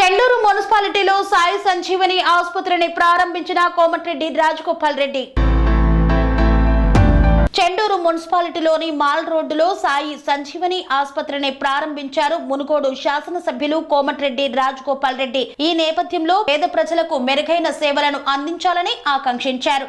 చెండూరు మున్సిపాలిటీలో సాయి సంజీవని ఆసుపత్రిని ప్రారంభించిన కోమటిరెడ్డి రాజగోపాల్ రెడ్డి. చెండూరు మున్సిపాలిటీలోని మాల్ రోడ్డులో సాయి సంజీవని ఆసుపత్రిని ప్రారంభించారు మునుగోడు శాసనసభ్యులు కోమటిరెడ్డి రాజగోపాల్ రెడ్డి. ఈ నేపథ్యంలో పేద ప్రజలకు మెరుగైన సేవలను అందించాలని ఆకాంక్షించారు.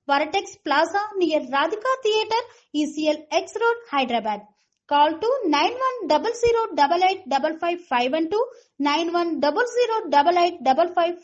Varatex Plaza near Radhika Theatre, ECL X Road, Hyderabad. Call to 9100885551 91008855